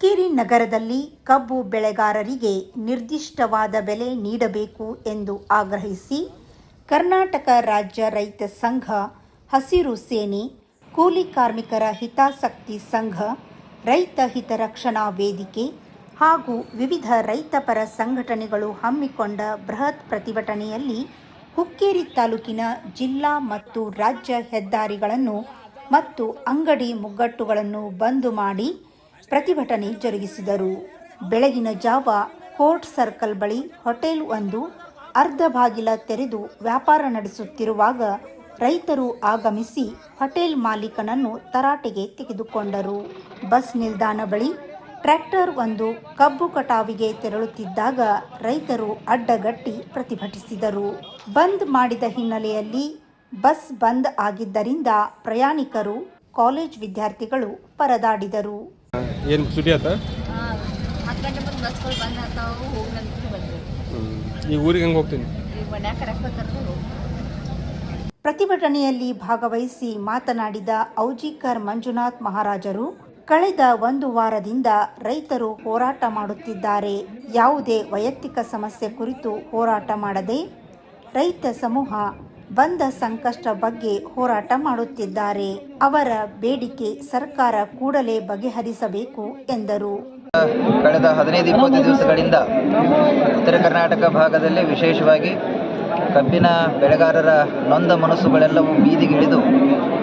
ಹುಕ್ಕೇರಿ ನಗರದಲ್ಲಿ ಕಬ್ಬು ಬೆಳೆಗಾರರಿಗೆ ನಿರ್ದಿಷ್ಟವಾದ ಬೆಲೆ ನೀಡಬೇಕು ಎಂದು ಆಗ್ರಹಿಸಿ ಕರ್ನಾಟಕ ರಾಜ್ಯ ರೈತ ಸಂಘ, ಹಸಿರು ಸೇನೆ, ಕೂಲಿ ಕಾರ್ಮಿಕರ ಹಿತಾಸಕ್ತಿ ಸಂಘ, ರೈತ ಹಿತರಕ್ಷಣಾ ವೇದಿಕೆ ಹಾಗೂ ವಿವಿಧ ರೈತಪರ ಸಂಘಟನೆಗಳು ಹಮ್ಮಿಕೊಂಡ ಬೃಹತ್ ಪ್ರತಿಭಟನೆಯಲ್ಲಿ ಹುಕ್ಕೇರಿ ತಾಲೂಕಿನ ಜಿಲ್ಲಾ ಮತ್ತು ರಾಜ್ಯ ಹೆದ್ದಾರಿಗಳನ್ನು ಮತ್ತು ಅಂಗಡಿ ಮುಗ್ಗಟ್ಟುಗಳನ್ನು ಬಂದು ಮಾಡಿ ಪ್ರತಿಭಟನೆ ಜರುಗಿಸಿದರು. ಬೆಳಗಿನ ಜಾವ ಕೋರ್ಟ್ ಸರ್ಕಲ್ ಬಳಿ ಹೋಟೆಲ್ ಒಂದು ಅರ್ಧ ಬಾಗಿಲ ತೆರೆದು ವ್ಯಾಪಾರ ನಡೆಸುತ್ತಿರುವಾಗ ರೈತರು ಆಗಮಿಸಿ ಹೋಟೆಲ್ ಮಾಲೀಕನನ್ನು ತರಾಟೆಗೆ ತೆಗೆದುಕೊಂಡರು. ಬಸ್ ನಿಲ್ದಾಣ ಬಳಿ ಟ್ರ್ಯಾಕ್ಟರ್ ಒಂದು ಕಬ್ಬು ಕಟಾವಿಗೆ ತೆರಳುತ್ತಿದ್ದಾಗ ರೈತರು ಅಡ್ಡಗಟ್ಟಿ ಪ್ರತಿಭಟಿಸಿದರು. ಬಂದ್ ಮಾಡಿದ ಹಿನ್ನೆಲೆಯಲ್ಲಿ ಬಸ್ ಬಂದ್ ಆಗಿದ್ದರಿಂದ ಪ್ರಯಾಣಿಕರು, ಕಾಲೇಜ್ ವಿದ್ಯಾರ್ಥಿಗಳು ಪರದಾಡಿದರು. ಏನು ಸುದ್ದಿ ಆತ? ಹತ್ತು ಗಂಟೆ ಮುಂದೆ ಬಸ್ಗಳು ಬಂದ್ ಆಗ್ತಾವು ಹೋಗಿ ನಂತರ ಬಂದ್ವಿ. ಈಗ ಊರಿಗೆ ಹೆಂಗೆ ಹೋಗ್ತೀನಿ? ಈಗ ಮನ್ಯಾಗ ಕರೆಕ್ಟ್ ಕರೆದು ಪ್ರತಿಭಟನೆಯಲ್ಲಿ ಭಾಗವಹಿಸಿ ಮಾತನಾಡಿದ ಔಜಿಕರ್ ಮಂಜುನಾಥ್ ಮಹಾರಾಜರು ಕಳೆದ ಒಂದು ವಾರದಿಂದ ರೈತರು ಹೋರಾಟ ಮಾಡುತ್ತಿದ್ದಾರೆ. ಯಾವುದೇ ವೈಯಕ್ತಿಕ ಸಮಸ್ಯೆ ಕುರಿತು ಹೋರಾಟ ಮಾಡದೆ ರೈತ ಸಮೂಹ ಬಂದ ಸಂಕಷ್ಟ ಬಗ್ಗೆ ಹೋರಾಟ ಮಾಡುತ್ತಿದ್ದಾರೆ. ಅವರ ಬೇಡಿಕೆ ಸರ್ಕಾರ ಕೂಡಲೇ ಬಗೆಹರಿಸಬೇಕು ಎಂದರು. ಕಳೆದ ಹದಿನೈದು, ಇಪ್ಪತ್ತು ದಿವಸಗಳಿಂದ ಉತ್ತರ ಕರ್ನಾಟಕ ಭಾಗದಲ್ಲಿ ವಿಶೇಷವಾಗಿ ಕಬ್ಬಿನ ಬೆಳೆಗಾರರ ನೊಂದ ಮನಸ್ಸುಗಳೆಲ್ಲವೂ ಬೀದಿಗಿಳಿದು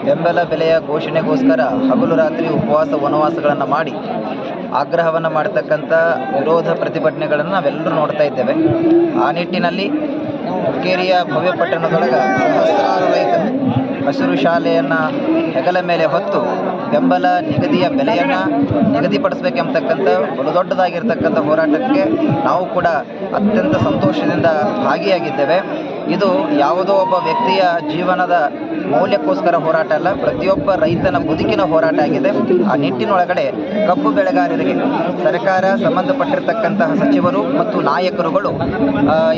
ಬೆಂಬಲ ಬೆಲೆಯ ಘೋಷಣೆಗೋಸ್ಕರ ಹಗಲು ರಾತ್ರಿ ಉಪವಾಸ ವನವಾಸಗಳನ್ನು ಮಾಡಿ ಆಗ್ರಹವನ್ನು ಮಾಡತಕ್ಕಂಥ ವಿರೋಧ ಪ್ರತಿಭಟನೆಗಳನ್ನು ನಾವೆಲ್ಲರೂ ನೋಡ್ತಾ ಇದ್ದೇವೆ. ಆ ನಿಟ್ಟಿನಲ್ಲಿ ಹುಕ್ಕೇರಿಯ ಭವ್ಯ ಪಟ್ಟಣದೊಳಗೆ ಸಹಸ್ರಾರು ರೈತರು ಹಸಿರು ಶಾಲೆಯನ್ನು ಹೆಗಲ ಮೇಲೆ ಹೊತ್ತು ಬೆಂಬಲ ನಿಗದಿಯ ಬೆಲೆಯನ್ನು ನಿಗದಿಪಡಿಸಬೇಕೆಂಬತಕ್ಕಂಥ ಬಲು ದೊಡ್ಡದಾಗಿರ್ತಕ್ಕಂಥ ಹೋರಾಟಕ್ಕೆ ನಾವು ಕೂಡ ಅತ್ಯಂತ ಸಂತೋಷದಿಂದ ಭಾಗಿಯಾಗಿದ್ದೇವೆ. ಇದು ಯಾವುದೋ ಒಬ್ಬ ವ್ಯಕ್ತಿಯ ಜೀವನದ ಮೌಲ್ಯಕ್ಕೋಸ್ಕರ ಹೋರಾಟ ಅಲ್ಲ, ಪ್ರತಿಯೊಬ್ಬ ರೈತನ ಬದುಕಿನ ಹೋರಾಟ ಆಗಿದೆ. ಆ ನಿಟ್ಟಿನೊಳಗಡೆ ಕಬ್ಬು ಬೆಳೆಗಾರರಿಗೆ ಸರ್ಕಾರ ಸಂಬಂಧಪಟ್ಟಿರ್ತಕ್ಕಂತಹ ಸಚಿವರು ಮತ್ತು ನಾಯಕರುಗಳು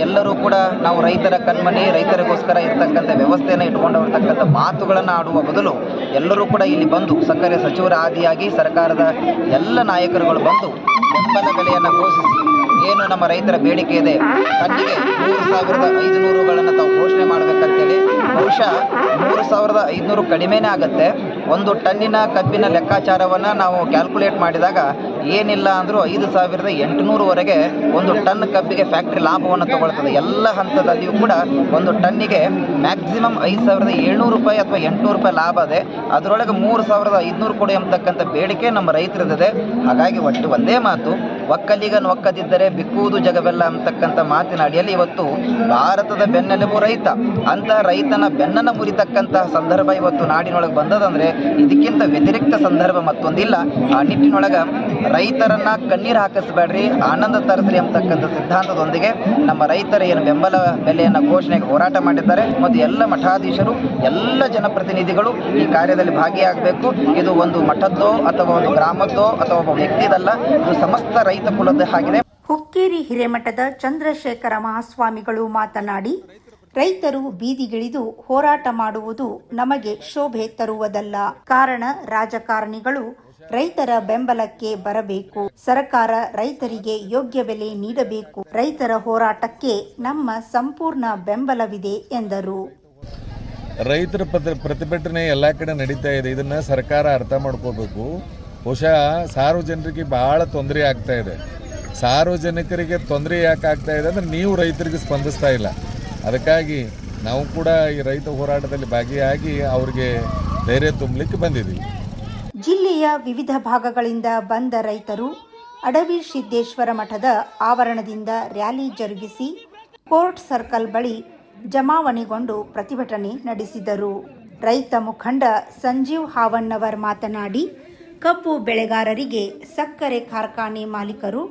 ಎಲ್ಲರೂ ಕೂಡ ನಾವು ರೈತರ ಕಣ್ಮನಿ, ರೈತರಿಗೋಸ್ಕರ ಇರ್ತಕ್ಕಂಥ ವ್ಯವಸ್ಥೆಯನ್ನು ಇಟ್ಕೊಂಡಿರ್ತಕ್ಕಂಥ ಮಾತುಗಳನ್ನು ಆಡುವ ಬದಲು ಎಲ್ಲರೂ ಕೂಡ ಇಲ್ಲಿ ಬಂದು ಸಕ್ಕರೆ ಸಚಿವರ ಆದಿಯಾಗಿ ಸರ್ಕಾರದ ಎಲ್ಲ ನಾಯಕರುಗಳು ಬಂದು ಬೆಂಬಲ ಬೆಲೆಯನ್ನು ಘೋಷಿಸಿ ಏನು ನಮ್ಮ ರೈತರ ಬೇಡಿಕೆ ಇದೆ? ಟನ್ನಿಗೆ ಮೂರು ಸಾವಿರದ ಐದುನೂರುಗಳನ್ನು ತಾವು ಘೋಷಣೆ ಮಾಡಬೇಕಂತೇಳಿ ಬಹುಶಃ ಮೂರು ಸಾವಿರದ ಐದುನೂರು ಕಡಿಮೆನೇ ಆಗುತ್ತೆ. ಒಂದು ಟನ್ನಿನ ಕಬ್ಬಿನ ಲೆಕ್ಕಾಚಾರವನ್ನು ನಾವು ಕ್ಯಾಲ್ಕುಲೇಟ್ ಮಾಡಿದಾಗ ಏನಿಲ್ಲ ಅಂದರೂ ಐದು ಸಾವಿರದ ಎಂಟುನೂರುವರೆಗೆ ಒಂದು ಟನ್ ಕಬ್ಬಿಗೆ ಫ್ಯಾಕ್ಟ್ರಿ ಲಾಭವನ್ನು ತಗೊಳ್ತದೆ. ಎಲ್ಲ ಹಂತದಲ್ಲಿಯೂ ಕೂಡ ಒಂದು ಟನ್ನಿಗೆ ಮ್ಯಾಕ್ಸಿಮಮ್ ಐದು ಸಾವಿರದ ಏಳ್ನೂರು ರೂಪಾಯಿ ಅಥವಾ ಎಂಟುನೂರು ರೂಪಾಯಿ ಲಾಭ ಇದೆ ಅದರೊಳಗೆ ಮೂರು ಸಾವಿರದ ಐದುನೂರು ಕೊಡಿ ಎಂಬತಕ್ಕಂಥ ಬೇಡಿಕೆ ನಮ್ಮ ರೈತರದಿದೆ ಹಾಗಾಗಿ ಒಟ್ಟು ಒಂದೇ ಮಾತು ಒಕ್ಕಲಿಗನ್ ಒಕ್ಕದಿದ್ದರೆ ಬಿಕ್ಕುವುದು ಜಗವೆಲ್ಲ ಅಂತಕ್ಕಂಥ ಮಾತಿನ ಅಡಿಯಲ್ಲಿ ಇವತ್ತು ಭಾರತದ ಬೆನ್ನೆಲುಬು ರೈತ ಅಂತ ರೈತನ ಬೆನ್ನನ್ನು ಮುರಿತಕ್ಕಂತಹ ಸಂದರ್ಭ ಇವತ್ತು ನಾಡಿನೊಳಗೆ ಬಂದದಂದ್ರೆ ಇದಕ್ಕಿಂತ ವ್ಯತಿರಿಕ್ತ ಸಂದರ್ಭ ಮತ್ತೊಂದಿಲ್ಲ. ಆ ನಿಟ್ಟಿನೊಳಗೆ ರೈತರನ್ನ ಕಣ್ಣೀರು ಹಾಕಿಸ್ಬೇಡ್ರಿ, ಆನಂದ ತರಿಸ್ರಿ ಅಂತಕ್ಕಂಥ ಸಿದ್ಧಾಂತದೊಂದಿಗೆ ನಮ್ಮ ರೈತರ ಏನು ಬೆಂಬಲ ಬೆಲೆಯನ್ನು ಘೋಷಣೆಗೆ ಹೋರಾಟ ಮಾಡಿದ್ದಾರೆ. ಮತ್ತು ಎಲ್ಲ ಮಠಾಧೀಶರು, ಎಲ್ಲ ಜನಪ್ರತಿನಿಧಿಗಳು ಈ ಕಾರ್ಯದಲ್ಲಿ ಭಾಗಿಯಾಗಬೇಕು. ಇದು ಒಂದು ಮಠದ್ದೋ ಅಥವಾ ಒಂದು ಗ್ರಾಮದ್ದೋ ಅಥವಾ ಒಬ್ಬ ವ್ಯಕ್ತಿದಲ್ಲ, ಇದು ಸಮಸ್ತ ರೈತ ಕುಲದ ಆಗಿದೆ. ಹುಕ್ಕೇರಿ ಹಿರೇಮಠದ ಚಂದ್ರಶೇಖರ ಮಹಾಸ್ವಾಮಿಗಳು ಮಾತನಾಡಿ, ರೈತರು ಬೀದಿಗಿಳಿದು ಹೋರಾಟ ಮಾಡುವುದು ನಮಗೆ ಶೋಭೆ ತರುವುದಲ್ಲ. ಕಾರಣ ರಾಜಕಾರಣಿಗಳು ರೈತರ ಬೆಂಬಲಕ್ಕೆ ಬರಬೇಕು. ಸರ್ಕಾರ ರೈತರಿಗೆ ಯೋಗ್ಯ ಬೆಲೆ ನೀಡಬೇಕು. ರೈತರ ಹೋರಾಟಕ್ಕೆ ನಮ್ಮ ಸಂಪೂರ್ಣ ಬೆಂಬಲವಿದೆ ಎಂದರು. ರೈತರ ಪ್ರತಿ, ಪ್ರತಿಭಟನೆ ಎಲ್ಲ ಕಡೆ ನಡೀತಾ ಇದೆ. ಇದನ್ನ ಸರ್ಕಾರ ಅರ್ಥ ಮಾಡ್ಕೋಬೇಕು. ಬಹುಶಃ ಸಾರ್ವಜನಿಕರಿಗೆ ಬಹಳ ತೊಂದರೆ ಆಗ್ತಾ ಇದೆ. ಸಾರ್ವಜನಿಕರಿಗೆ ತೊಂದರೆ ಯಾಕೆ ಆಗ್ತಾ ಇದೆ ಅಂದ್ರೆ ನೀವು ರೈತರಿಗೆ ಸ್ಪಂದಿಸ್ತಾ ಇಲ್ಲ. ಅದಕ್ಕಾಗಿ ನಾವು ಕೂಡ ಈ ರೈತ ಹೋರಾಟದಲ್ಲಿ ಭಾಗಿಯಾಗಿ ಅವ್ರಿಗೆ ಧೈರ್ಯ ತುಂಬಲಿಕ್ಕೆ ಬಂದಿದ್ದೀವಿ. ಜಿಲ್ಲೆಯ ವಿವಿಧ ಭಾಗಗಳಿಂದ ಬಂದ ರೈತರು ಅಡವಿ ಸಿದ್ದೇಶ್ವರ ಮಠದ ಆವರಣದಿಂದ ರ್ಯಾಲಿ ಜರುಗಿಸಿ ಕೋರ್ಟ್ ಸರ್ಕಲ್ ಬಳಿ ಜಮಾವಣೆಗೊಂಡು ಪ್ರತಿಭಟನೆ ನಡೆಸಿದರು. ರೈತ ಮುಖಂಡ ಸಂಜೀವ್ ಹಾವಣ್ಣವರ್ ಮಾತನಾಡಿ, ಕಬ್ಬು ಬೆಳೆಗಾರರಿಗೆ ಸಕ್ಕರೆ ಕಾರ್ಖಾನೆ ಮಾಲೀಕರು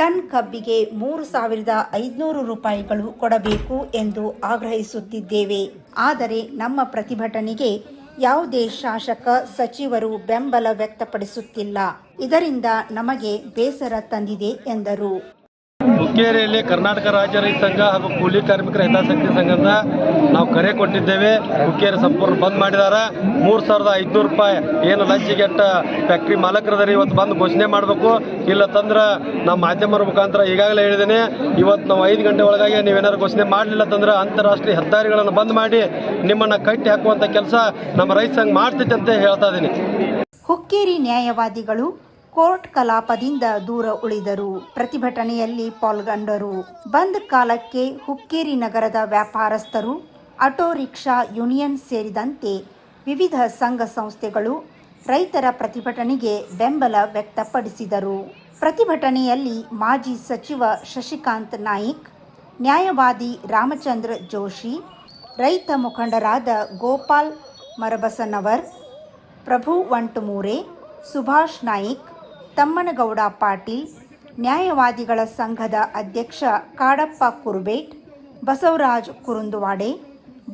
ಟನ್ ಕಬ್ಬಿಗೆ ಮೂರು ಸಾವಿರದ ಐದುನೂರು ರೂಪಾಯಿಗಳು ಕೊಡಬೇಕು ಎಂದು ಆಗ್ರಹಿಸುತ್ತಿದ್ದೇವೆ. ಆದರೆ ನಮ್ಮ ಪ್ರತಿಭಟನೆಗೆ ಯಾವುದೇ ಶಾಸಕ ಸಚಿವರು ಬೆಂಬಲ ವ್ಯಕ್ತಪಡಿಸುತ್ತಿಲ್ಲ. ಇದರಿಂದ ನಮಗೆ ಬೇಸರ ತಂದಿದೆ ಎಂದರು. ಹುಕ್ಕೇರಿಯಲ್ಲಿ ಕರ್ನಾಟಕ ರಾಜ್ಯ ರೈತ ಸಂಘ ಹಾಗೂ ಕೂಲಿ ಕಾರ್ಮಿಕರ ಹಿತಾಸಕ್ತಿ ಸಂಘದ ನಾವು ಕರೆ ಕೊಟ್ಟಿದ್ದೇವೆ. ಹುಕ್ಕೇರಿ ಸಂಪೂರ್ಣ ಬಂದ್ ಮಾಡಿದಾರ. ಮೂರು ಸಾವಿರದ ಐದುನೂರು ರೂಪಾಯಿ ಏನು ಲಂಚಿಗೆಟ್ಟ ಫ್ಯಾಕ್ಟ್ರಿ ಮಾಲಕರದಾರಿ ಇವತ್ತು ಬಂದು ಘೋಷಣೆ ಮಾಡಬೇಕು. ಇಲ್ಲ ತಂದ್ರೆ ನಮ್ಮ ಮಾಧ್ಯಮರ ಮುಖಾಂತರ ಈಗಾಗಲೇ ಹೇಳಿದ್ದೇನೆ. ಇವತ್ತು ನಾವು ಐದು ಗಂಟೆ ಒಳಗಾಗಿ ನೀವೇನಾದ್ರು ಘೋಷಣೆ ಮಾಡಲಿಲ್ಲ ತಂದ್ರೆ ಅಂತಾರಾಷ್ಟ್ರೀಯ ಹೆದ್ದಾರಿಗಳನ್ನು ಬಂದ್ ಮಾಡಿ ನಿಮ್ಮನ್ನು ಕಟ್ಟಿ ಹಾಕುವಂಥ ಕೆಲಸ ನಮ್ಮ ರೈತ ಸಂಘ ಮಾಡ್ತೈತೆ ಹೇಳ್ತಾ ಇದ್ದೀನಿ. ಹುಕ್ಕೇರಿ ನ್ಯಾಯವಾದಿಗಳು ಕೋರ್ಟ್ ಕಲಾಪದಿಂದ ದೂರ ಉಳಿದರು. ಪ್ರತಿಭಟನೆಯಲ್ಲಿ ಪಾಲ್ಗೊಂಡರು. ಬಂದ್ ಕಾಲಕ್ಕೆ ಹುಕ್ಕೇರಿ ನಗರದ ವ್ಯಾಪಾರಸ್ಥರು, ಆಟೋ ರಿಕ್ಷಾ ಯೂನಿಯನ್ ಸೇರಿದಂತೆ ವಿವಿಧ ಸಂಘ ಸಂಸ್ಥೆಗಳು ರೈತರ ಪ್ರತಿಭಟನೆಗೆ ಬೆಂಬಲ ವ್ಯಕ್ತಪಡಿಸಿದರು. ಪ್ರತಿಭಟನೆಯಲ್ಲಿ ಮಾಜಿ ಸಚಿವ ಶಶಿಕಾಂತ್ ನಾಯಿಕ್, ನ್ಯಾಯವಾದಿ ರಾಮಚಂದ್ರ ಜೋಶಿ, ರೈತ ಮುಖಂಡರಾದ ಗೋಪಾಲ್ ಮರಬಸನವರ್, ಪ್ರಭು ವಂಟಮೂರೆ, ಸುಭಾಷ್ ನಾಯಿಕ್ ತಮ್ಮನಗೌಡ ಪಾಟೀಲ್ ನ್ಯಾಯವಾದಿಗಳ ಸಂಘದ ಅಧ್ಯಕ್ಷ ಕಾಡಪ್ಪ ಕುರುಬೇಟ್ ಬಸವರಾಜ್ ಕುರುಂದುವಾಡೆ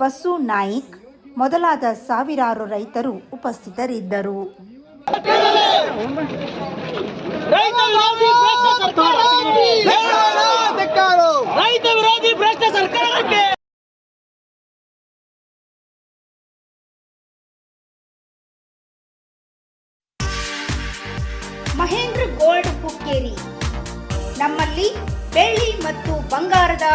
ಬಸ್ಸು ನಾಯಿಕ್ ಮೊದಲಾದ ಸಾವಿರಾರು ರೈತರು ಉಪಸ್ಥಿತರಿದ್ದರು. ರೈತ ವಿರೋಧಿ ಭ್ರಷ್ಟ ಸರ್ಕಾರಕ್ಕೆ